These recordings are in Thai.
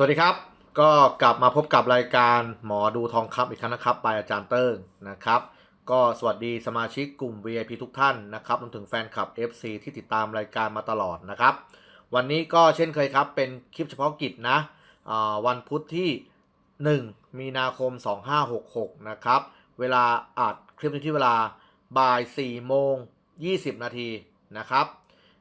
สวัสดีครับ ก็กลับมาพบกับรายการหมอดูทองคำอีกครั้งนะครับ by อาจารย์เติ้งนะครับ ก็สวัสดีสมาชิกกลุ่ม VIP ทุกท่านนะครับรวมถึงแฟนคลับ FC ที่ติดตามรายการมาตลอดนะครับ วันนี้ก็เช่นเคยครับเป็นคลิปเฉพาะกิจนะอ่าวันพุธที่ 1 มีนาคม 2566 นะครับ เวลาอัดคลิปนี้ที่เวลาบ่าย4โมง 20 นาทีนะครับ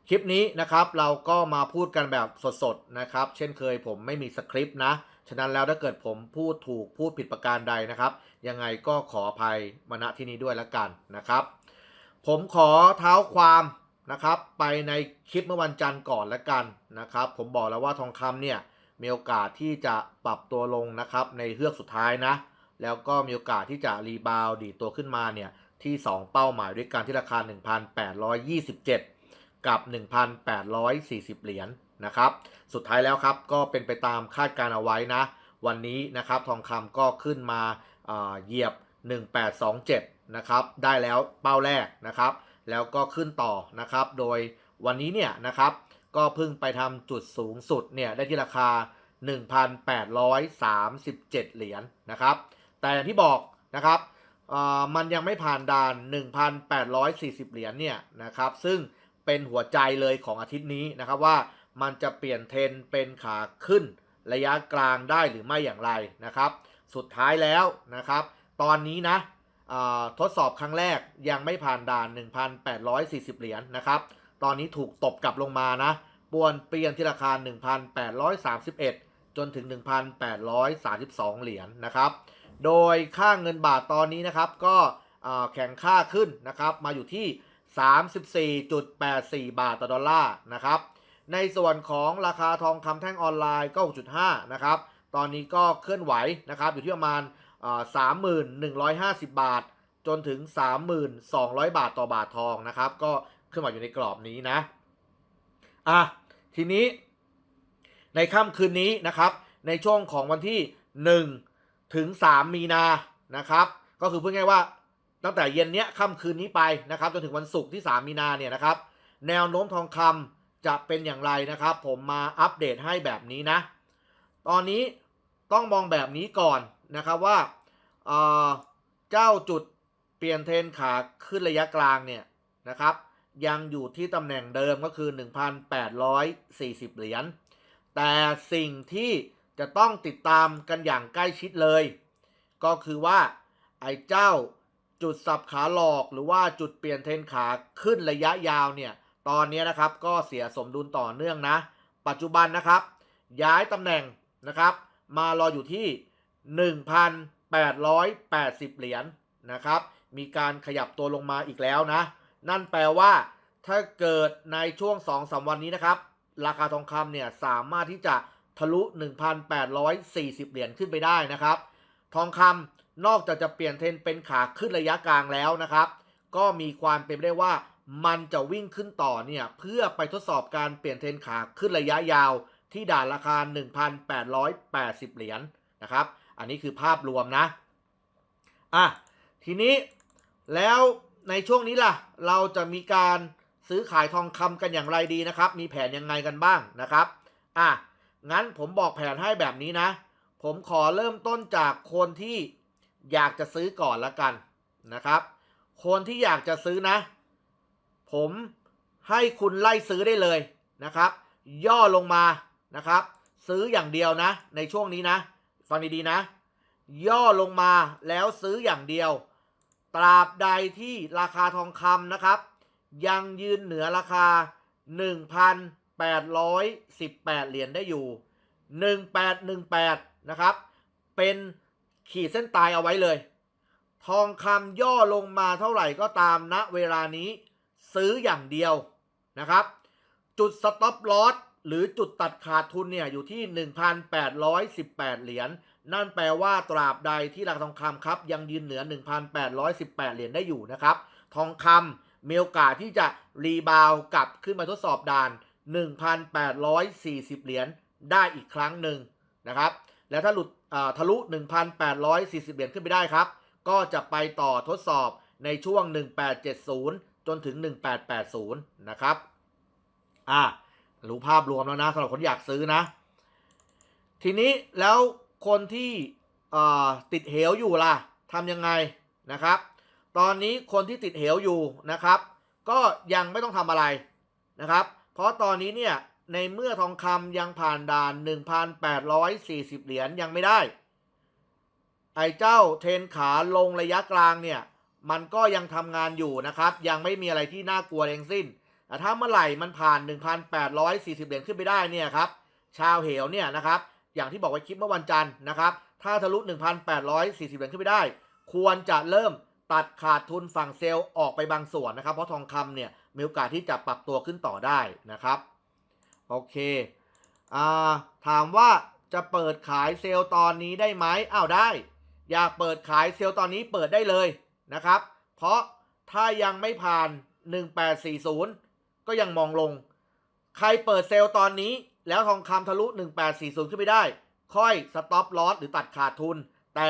คลิปนี้นะครับเราก็มาพูดกันแบบสดๆนะครับ เช่นเคยผมไม่มีสคริปต์นะ ฉะนั้นแล้วถ้าเกิดผมพูดถูกพูดผิดประการใดนะครับ ยังไงก็ขออภัยมณที่นี้ด้วยละกันนะครับ ผมขอเท้าความนะครับไปในคลิปเมื่อวันจันทร์ก่อนละกันนะครับ ผมบอกแล้วว่าทองคำเนี่ยมีโอกาสที่จะปรับตัวลงนะครับในเฮือกสุดท้ายนะ แล้วก็มีโอกาสที่จะรีบาวดีตัวขึ้นมาเนี่ยที่ 2 เป้าหมายด้วยกันที่ราคา 1,827 กับ 1,840 เหรียญนะครับ สุดท้ายแล้วครับก็เป็นไปตามคาดการเอาไว้นะ วันนี้นะครับทองคำก็ขึ้นมาเหยียบ 1827 นะครับ ได้แล้วเป้าแรกนะครับ แล้วก็ขึ้นต่อนะครับ โดยวันนี้เนี่ยนะครับ ก็เพิ่งไปทำจุดสูงสุดเนี่ยได้ที่ราคา 1,837 เหรียญนะครับ แต่อย่างที่บอกนะครับมันยังไม่ผ่านด่าน 1,840 เหรียญเนี่ยนะครับ ซึ่ง เป็นหัวใจเลยของอาทิตย์นี้นะครับว่ามันจะเปลี่ยนเทรนเป็นขาขึ้นระยะกลางได้หรือไม่อย่างไรนะครับ สุดท้ายแล้วนะครับ ตอนนี้นะทดสอบครั้งแรกยังไม่ผ่านด่าน 1,840 เหรียญนะครับ ตอนนี้ถูกตบกลับลงมานะปวนเปลี่ยนที่ราคา 1,831 จนถึง 1,832 เหรียญนะครับ โดยค่าเงินบาทตอนนี้นะครับก็แข่งค่าขึ้นนะครับมาอยู่ที่ 34.84 บาทต่อดอลลาร์นะครับ ในส่วนของราคาทองคำแท่งออนไลน์ก็ 6.5 นะครับ ตอนนี้ก็เคลื่อนไหวนะครับ อยู่ที่ประมาณสามหมื่นหนึ่งร้อยห้าสิบบาท จนถึง 3,200 บาทต่อบาททองนะครับ ก็เคลื่อนไหวอยู่ในกรอบนี้นะ อะ ทีนี้ ในค่ำคืนนี้นะครับ ในช่วงของวันที่ 1 ถึง 3 มีนานะครับ ก็คือพูดง่ายว่า ตั้งแต่เย็นเนี้ยค่ำคืนนี้ไปนะครับจนถึงวันศุกร์ที่ 3 มีนาเนี่ยนะครับ แนวโน้มทองคำจะเป็นอย่างไรนะครับ ผมมาอัปเดตให้แบบนี้นะ ตอนนี้ต้องมองแบบนี้ก่อนนะครับว่าเออเจ้าจุดเปลี่ยนเทรนขาขึ้นระยะกลางเนี่ยนะครับ ยังอยู่ที่ตำแหน่งเดิมก็คือ 1,840 เหรียญแต่สิ่งที่จะต้องติดตามกันอย่างใกล้ชิดเลย ก็คือว่าไอ้เจ้า จุดสับขาหลอกหรือว่าจุดเปลี่ยนเทรนขาขึ้นระยะยาวเนี่ยตอนนี้นะครับก็เสียสมดุลต่อเนื่องนะ ปัจจุบันนะครับ ย้ายตำแหน่งนะครับ มารออยู่ที่ 1,880 เหรียญนะครับ มีการขยับตัวลงมาอีกแล้วนะ นั่นแปลว่า ถ้าเกิดในช่วง2-3วันนี้นะครับ ราคาทองคำเนี่ยสามารถที่จะทะลุ 1,840 เหรียญขึ้นไปได้นะครับ ทองคำ นอกจากจะเปลี่ยนเทรนเป็นขาขึ้นระยะกลางแล้วนะครับ ก็มีความเป็นไปได้ว่ามันจะวิ่งขึ้นต่อเนี่ย เพื่อไปทดสอบการเปลี่ยนเทรนขาขึ้นระยะยาว ที่ด่านราคา 1,880 เหรียญนะครับ อันนี้คือภาพรวมนะ อะ ทีนี้แล้วในช่วงนี้ล่ะ เราจะมีการซื้อขายทองคำกันอย่างไรดีนะครับ มีแผนยังไงกันบ้างนะครับ อะ งั้นผมบอกแผนให้แบบนี้นะ ผมขอเริ่มต้นจากคนที่ อยากจะซื้อก่อนละกันนะครับ คนที่อยากจะซื้อนะ ผมให้คุณไล่ซื้อได้เลยนะครับ ย่อลงมานะครับ ซื้ออย่างเดียวนะ ในช่วงนี้นะ ฟังดีๆนะ ย่อลงมาแล้วซื้ออย่างเดียว ตราบใดที่ราคาทองคำนะครับ ยังยืนเหนือราคา 1,818 เหรียญได้อยู่ 1818 นะครับ เป็น ขีดเส้นตายเอาไว้เลย ทองคำย่อลงมาเท่าไหร่ก็ตามณเวลานี้ ซื้ออย่างเดียวนะครับ จุดสต็อปลอสหรือจุดตัดขาดทุนเนี่ยอยู่ที่ 1,818 เหรียญนั่นแปลว่าตราบใดที่ราคาทองคำครับ ยังยืนเหนือ 1,818 เหรียญได้อยู่นะครับ ทองคำมีโอกาสที่จะรีบาวกลับขึ้นมาทดสอบด่าน 1,840 เหรียญได้อีกครั้งหนึ่งนะครับ แล้วถ้าหลุด ทะลุ 1,840 เหรียญขึ้นไปได้ครับ ก็จะไปต่อทดสอบในช่วง 1870 จนถึง 1880 นะครับ อ่ารู้ภาพรวมแล้วนะสำหรับคนอยากซื้อนะ ทีนี้แล้วคนที่ติดเหวอยู่ล่ะทำยังไงนะครับ ตอนนี้คนที่ติดเหวอยู่นะครับ ก็ยังไม่ต้องทำอะไรนะครับ เพราะตอนนี้เนี่ย ในเมื่อทองคำยังผ่านด่าน 1,840 เหรียญยังไม่ได้ ไอ้เจ้าเทรนขาลงระยะกลางเนี่ย มันก็ยังทำงานอยู่นะครับ ยังไม่มีอะไรที่น่ากลัวเองสิ้น แต่ถ้าเมื่อไหร่มันผ่าน 1,840 เหรียญขึ้นไปได้เนี่ยครับ ชาวเหวเนี่ยนะครับ อย่างที่บอกไว้คลิปเมื่อวันจันทร์นะครับ ถ้าทะลุ 1,840 เหรียญขึ้นไปได้ ควรจะเริ่มตัดขาดทุนฝั่งเซลล์ออกไปบางส่วนนะครับ เพราะทองคำเนี่ยมีโอกาสที่จะปรับตัวขึ้นต่อได้นะครับ โอเคอ่าถามว่าจะเปิดขายเซลล์ตอนนี้ได้ไหมอ้าวได้ อยากเปิดขายเซลล์ตอนนี้เปิดได้เลยนะครับ เพราะถ้ายังไม่ผ่าน 1840 ก็ยังมองลง ใครเปิดเซลล์ตอนนี้ แล้วทองคำทะลุ 1840 ขึ้นไปได้ ค่อยสต็อปลอสหรือตัดขาดทุน แต่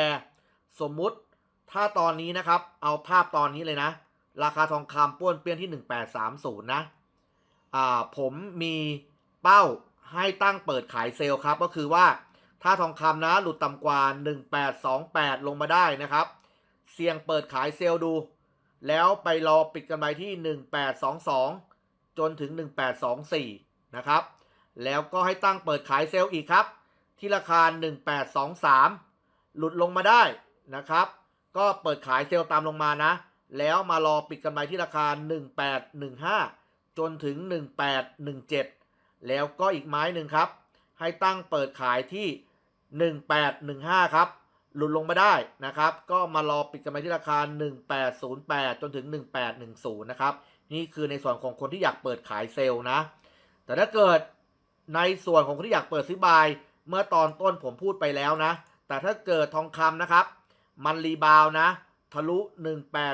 สมมุติถ้าตอนนี้นะครับ เอาภาพตอนนี้เลยนะ ราคาทองคำป้วนเปี้ยนที่ 1830 นะ อ่าผมมี เป้าให้ตั้งเปิดขายเซลล์ครับ ก็คือว่าถ้าทองคำนะหลุดต่ำกว่า 1828 ลงมาได้นะครับ เสี่ยงเปิดขายเซลล์ดู แล้วไปรอปิดกันไปที่ 1822 จนถึง 1824 นะครับ แล้วก็ให้ตั้งเปิดขายเซลล์อีกครับ ที่ราคา 1823 หลุดลงมาได้นะครับ ก็เปิดขายเซลล์ตามลงมานะ แล้วมารอปิดกันไปที่ราคา 1815 จนถึง 1817 แล้วก็อีกไม้หนึ่งครับ ให้ตั้งเปิดขายที่ 1815 ครับ หลุดลงมาได้นะครับ ก็มารอปิดกันไปที่ราคา 1808 จนถึง 1810 นะครับ นี่คือในส่วนของคนที่อยากเปิดขายเซลล์นะ แต่ถ้าเกิดในส่วนของคนที่อยากเปิดซื้อบาย เมื่อตอนต้นผมพูดไปแล้วนะ แต่ถ้าเกิดทองคำนะครับ มันรีบาวนะ ทะลุ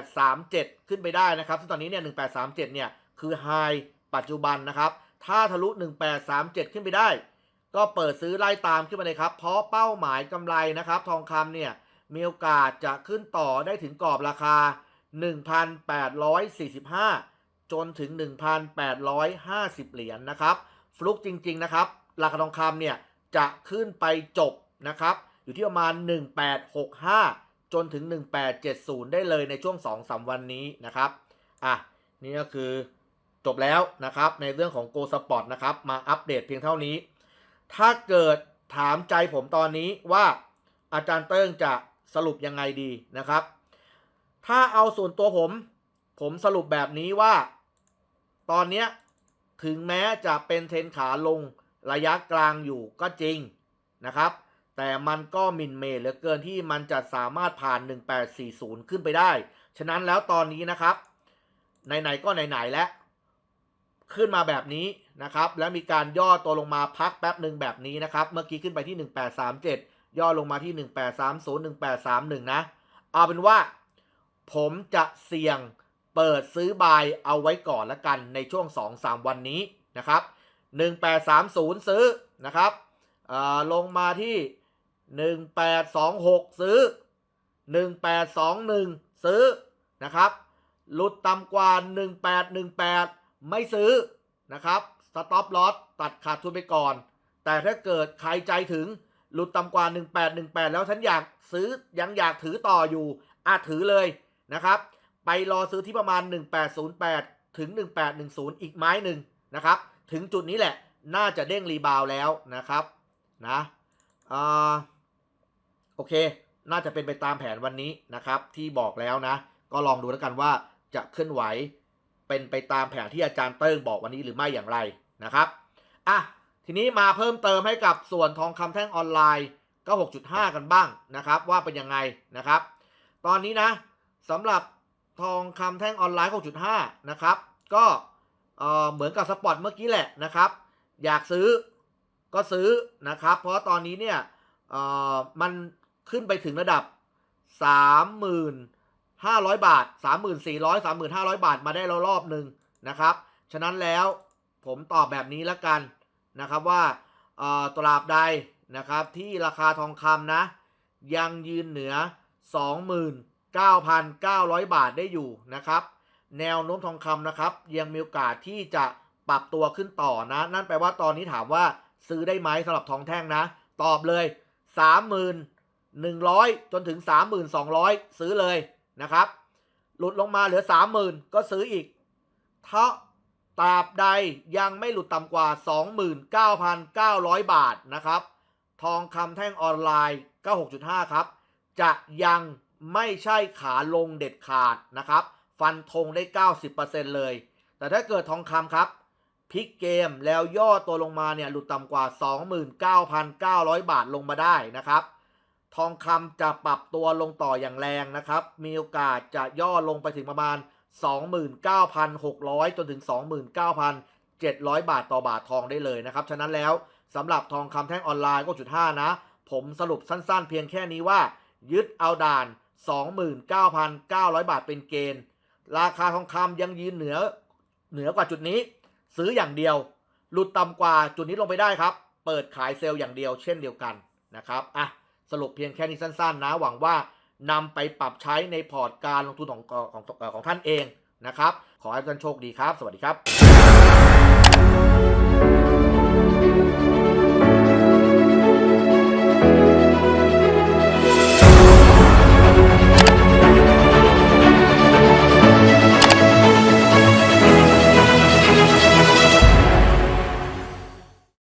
1837 ขึ้นไปได้นะครับ ซึ่งตอนนี้เนี่ย 1837 เนี่ย คือไฮปัจจุบันนะครับ ถ้าทะลุ 1837 ขึ้นไปได้ ก็เปิดซื้อไล่ตามขึ้นมาเลยครับ เพราะเป้าหมายกำไรนะครับ ทองคำเนี่ย มีโอกาสจะขึ้นต่อได้ถึงกรอบราคา 1,845 จนถึง 1,850 เหรียญนะครับ ฟลุกจริง ๆ นะครับ ราคาทองคำเนี่ย จะขึ้นไปจบนะครับ อยู่ที่ประมาณ 1865 จนถึง 1870 ได้เลยในช่วง 2-3 วันนี้นะครับ อะ นี่ก็คือ จบแล้วนะครับ ในเรื่องของ Go Spot นะครับ มาอัปเดตเพียงเท่านี้ ถ้าเกิดถามใจผมตอนนี้ว่าอาจารย์เติ้งจะสรุปยังไงดีนะครับ ถ้าเอาส่วนตัวผม ผมสรุปแบบนี้ว่า ตอนนี้ถึงแม้จะเป็นเทรนขาลงระยะกลางอยู่ก็จริงนะครับ แต่มันก็มินเมย์เหลือเกินที่มันจะสามารถผ่าน 1840 ขึ้นไปได้ ฉะนั้นแล้วตอนนี้นะครับ ไหนๆก็ไหนๆแล้ว ขึ้นมาแบบนี้นะครับ แล้วมีการย่อตัวลงมาพักแป๊บหนึ่งแบบนี้นะครับ เมื่อกี้ขึ้นไปที่ 1837 ย่อลงมาที่ 1830 1831 นะ เอาเป็นว่า ผมจะเสี่ยงเปิดซื้อบายเอาไว้ก่อนละกันในช่วง 2-3 วันนี้นะครับ 1830 ซื้อนะครับลงมาที่ 1826 ซื้อ 1821 ซื้อนะครับ หลุดต่ำกว่า 1818 ไม่ซื้อนะครับสต็อปลอสตัดขาดทุนไปก่อน แต่ถ้าเกิดใครใจถึงหลุดต่ำกว่า 1818 แล้วฉันอยากซื้อยังอยากถือต่ออยู่อาจถือเลยนะครับ ไปรอซื้อที่ประมาณ 1808 ถึง 1810 อีกไม้หนึ่งนะครับ ถึงจุดนี้แหละน่าจะเด้งรีบาวแล้วนะครับนะอ่าโอเค น่าจะเป็นไปตามแผนวันนี้นะครับ ที่บอกแล้วนะ ก็ลองดูแล้วกันว่าจะเคลื่อนไหว เป็นไปตามแผนที่อาจารย์เติ้งบอกวันนี้หรือไม่อย่างไรนะครับอะทีนี้มาเพิ่มเติมให้กับส่วนทองคำแท่งออนไลน์ก็ 6.5 กันบ้างนะครับ ว่าเป็นยังไงนะครับ ตอนนี้นะสำหรับทองคำแท่งออนไลน์ 6.5 นะครับ ก็เอ่อเหมือนกับสปอตเมื่อกี้แหละนะครับ อยากซื้อก็ซื้อนะครับ เพราะตอนนี้เนี่ยมันขึ้นไปถึงระดับ 30,000 500 บาท 3,400 3,500 บาทมาได้แล้วรอบหนึ่งนะครับ ฉะนั้นแล้วผมตอบแบบนี้แล้วกันนะครับว่าตราบใดนะครับที่ราคาทองคำนะ ยังยืนเหนือ 29,900 บาทได้อยู่นะครับ แนวโน้มทองคำนะครับ ยังมีโอกาสที่จะปรับตัวขึ้นต่อนะ นั่นแปลว่าตอนนี้ถามว่าซื้อได้ไหมสำหรับทองแท่งนะ ตอบเลย 3,100 จนถึง 3,200 ซื้อเลย นะครับ หลุดลงมาเหลือ 30,000 ก็ซื้ออีกถ้าตราบใดยังไม่หลุดต่ำกว่า 29,900 บาทนะครับ ทองคำแท่งออนไลน์ 96.5 ครับ จะยังไม่ใช่ขาลงเด็ดขาดนะครับ ฟันธงได้ 90%เลย แต่ถ้าเกิดทองคำครับพลิกเกมแล้วย่อตัวลงมาเนี่ยหลุดต่ำกว่า 29,900 บาทลงมาได้นะครับ ทองคำจะปรับตัวลงต่ออย่างแรงนะครับ มีโอกาสจะย่อลงไปถึงประมาณ 29,600 จนถึง 29,700 บาทต่อบาททองได้เลยนะครับ ฉะนั้นแล้วสำหรับทองคำแท่งออนไลน์ก็จุด5นะ ผมสรุปสั้นๆ เพียงแค่นี้ว่า ยึดเอาด่าน 29,900 บาทเป็นเกณฑ์ ราคาทองคำยังยืนเหนือเหนือกว่าจุดนี้ ซื้ออย่างเดียว หลุดต่ำกว่าจุดนี้ลงไปได้ครับ เปิดขายเซลล์อย่างเดียวเช่นเดียวกันนะครับอะ สรุปเพียงแค่นี้สั้น ๆ นะ หวังว่านำไปปรับใช้ในพอร์ตการลงทุนของของของท่านเองนะครับ ขอให้ท่านโชคดีครับ สวัสดีครับ